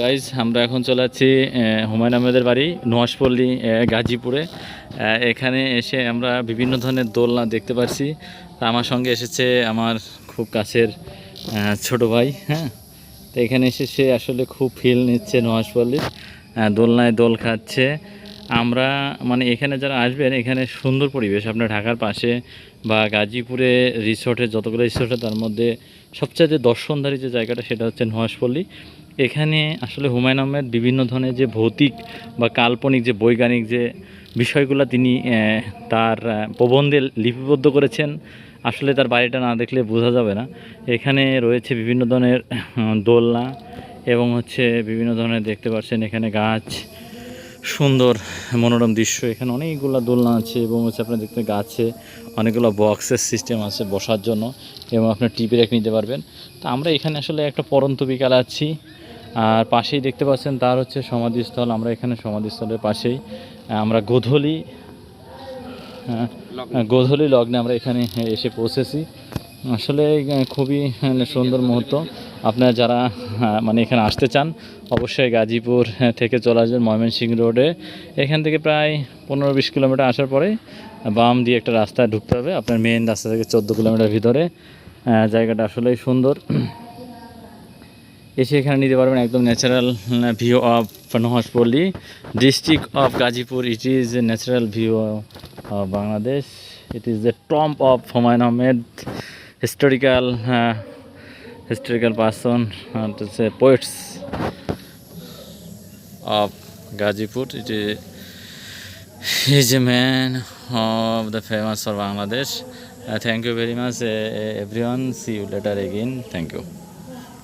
Guys আমরা এখন চলে যাচ্ছি হুমায়ুন আহমেদের বাড়ি নোয়াশপল্লী গাজীপুরে। এখানে এসে আমরা বিভিন্ন ধরনের দোলনা দেখতে পাচ্ছি আমার সঙ্গে এসেছে আমার খুব কাছের ছোট ভাই হ্যাঁ? তো এখানে এসে সে আসলে খুব ফিল নিচ্ছে নোয়াশপল্লীর দোলনায় দোল খাচ্ছে। আমরা মানে এখানে যারা আসবেন, এখানে সুন্দর পরিবেশ। আপনার ঢাকার পাশে বা গাজীপুরে রিসোর্টে যতগুলো রিসোর্ট তার মধ্যে সবচাইতে দর্শনধারী যে জায়গাটা, সেটা হচ্ছে নোয়াশপল্লী এখানে আসলে হুমায়ুন আহমেদ বিভিন্ন ধরনের যে ভৌতিক বা কাল্পনিক যে বৈজ্ঞানিক যে বিষয়গুলো তিনি তার প্রবন্ধে লিপিবদ্ধ করেছেন, আসলে তার বাড়িটা না দেখলে বোঝা যাবে না। এখানে রয়েছে বিভিন্ন ধরনের দোলনা এবং হচ্ছে বিভিন্ন ধরনের দেখতে পাচ্ছেন এখানে গাছ, সুন্দর মনোরম দৃশ্য। এখানে অনেকগুলো দোলনা আছে এবং হচ্ছে আপনার দেখতে গাছে অনেকগুলো বক্সের সিস্টেম আছে বসার জন্য এবং আপনার টিপে রেখে নিতে পারবেন। তো আমরা এখানে আসলে একটা পরন্ত বিকালে আছি। আর পাশেই দেখতে পাচ্ছেন তার হচ্ছে সমাধিস্থল আমরা এখানে সমাধিস্থলের পাশেই আমরা গোধূলি গোধূলি লগ্নে আমরা এখানে এসে পৌঁছেছি। আসলে খুবই সুন্দর মুহূর্ত। আপনারা যারা মানে এখানে আসতে চান অবশ্যই গাজীপুর থেকে চলে আসবেন ময়মনসিংহ রোডে। এখান থেকে প্রায় পনেরো বিশ কিলোমিটার আসার পরে বাম দিয়ে একটা রাস্তায় ঢুকতে হবে। আপনার মেন রাস্তা থেকে চোদ্দ কিলোমিটার ভিতরে জায়গাটা আসলেই সুন্দর। এসে এখানে নিতে পারবেন একদম natural view of Nuhashpalli district of Gazipur it is a natural view of Bangladesh it is the tomb of Humayun Ahmed historical historical person poets of Gazipur it is man of the famous for Bangladesh thank you very much everyone see you later again thank you